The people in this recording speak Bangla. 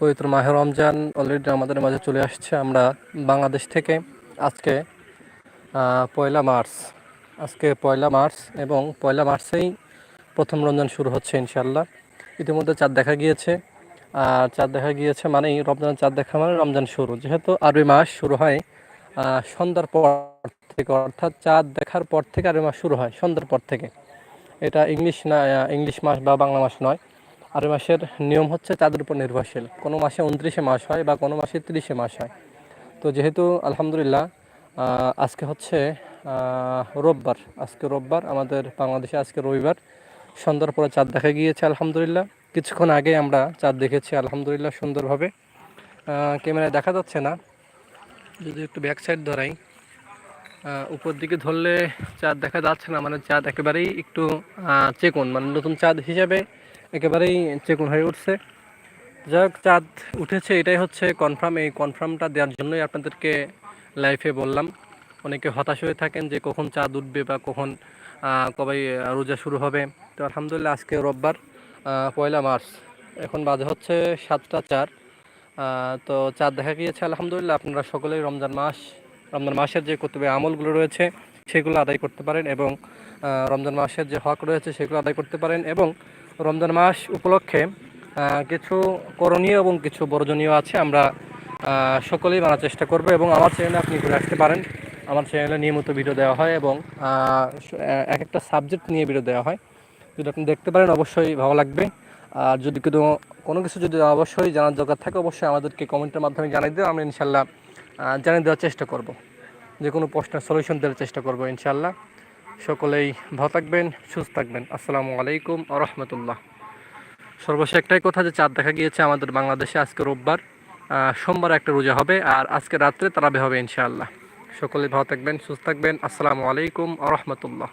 পবিত্র মাহে রমজান অলরেডি আমাদের মাঝে চলে আসছে। আমরা বাংলাদেশ থেকে আজকে পয়লা মার্চ, আজকে পয়লা মার্চ এবং পয়লা মার্চেই প্রথম রমজান শুরু হচ্ছে ইনশাল্লাহ ইতিমধ্যে চাঁদ দেখা গিয়েছে। আর চাঁদ দেখা গিয়েছে মানেই রমজান চাঁদ দেখা মানে রমজান শুরু। যেহেতু আরবি মাস শুরু হয় সন্ধ্যার পর থেকে, অর্থাৎ চাঁদ দেখার পর থেকে আরবি মাস শুরু হয়, সন্ধ্যার পর থেকে। এটা ইংলিশ না ইংলিশ মাস বা বাংলা মাস নয়। আরবি মাসের নিয়ম হচ্ছে চাঁদের উপর নির্ভরশীল। কোনো মাসে উনত্রিশে মাস হয় বা কোনো মাসে তিরিশে মাস হয়। তো যেহেতু আলহামদুলিল্লাহ আজকে হচ্ছে রোববার। আজকে রোববার, আমাদের বাংলাদেশে আজকে রবিবার। সন্ধ্যার পরে চাঁদ দেখা গিয়েছে আলহামদুলিল্লাহ। কিছুক্ষণ আগে আমরা চাঁদ দেখেছি আলহামদুলিল্লাহ সুন্দরভাবে। ক্যামেরায় দেখা যাচ্ছে না। যদি একটু ব্যাক সাইড ধরাই উপর দিকে ধরলে চাঁদ দেখা যাচ্ছে না। মানে চাঁদ একেবারেই একটু চেকুন। মানে নতুন চাঁদ হিসাবে একেবারেই চেকুন হয়ে উঠছে। যাক, চাঁদ উঠেছে, এটাই হচ্ছে কনফার্ম এই কনফার্মটা দেওয়ার জন্যই আপনাদেরকে লাইফে বললাম। অনেকে হতাশ হয়ে থাকেন যে কখন চাঁদ উঠবে বা কখন কবে রোজা শুরু হবে। তো আলহামদুলিল্লাহ আজকে রোববার পয়লা মার্চ। এখন বাজে হচ্ছে সাতটা চার। তো চাঁদ দেখা গিয়েছে, আলহামদুলিল্লাহ। আপনারা সকলেই রমজান মাস, রমজান মাসের যে কর্তব্য, আমলগুলো রয়েছে, সেগুলো আদায় করতে পারেন এবং রমজান মাসের যে হক রয়েছে, সেগুলো আদায় করতে পারেন এবং রমজান মাস উপলক্ষে কিছু করণীয় এবং কিছু বর্জনীয় আছে, আমরা সকলেই মানার চেষ্টা করব এবং আমার চ্যানেলে আপনি ঘুরে আসতে পারেন। আমার চ্যানেলে নিয়মিত ভিডিও দেওয়া হয় এবং এক একটা সাবজেক্ট নিয়ে ভিডিও দেওয়া হয়। যদি আপনি দেখতে পারেন, অবশ্যই ভালো লাগবে। আর যদি কোনো কোনো কিছু যদি অবশ্যই জানার দরকার থাকে, অবশ্যই আমাদেরকে কমেন্টের মাধ্যমে জানিয়ে দেবেন আমরা ইনশাল্লাহ জানিয়ে দেওয়ার চেষ্টা করব। যে কোনো প্রশ্নের সলিউশন দেওয়ার চেষ্টা করব, ইনশাল্লাহ। সকলেই ভালো থাকবেন, সুস্থ থাকবেন। আসসালামু আলাইকুম রহমতুল্লাহ। সর্বশেষ একটাই কথা যে চাঁদ দেখা গিয়েছে আমাদের বাংলাদেশে আজকে রোববার সোমবার একটা রোজা হবে আর আজকে রাত্রে তারাবে হবে ইনশাআল্লাহ। সকলেই ভালো থাকবেন, সুস্থ থাকবেন। আসসালামু আলাইকুম রহমতুল্লাহ।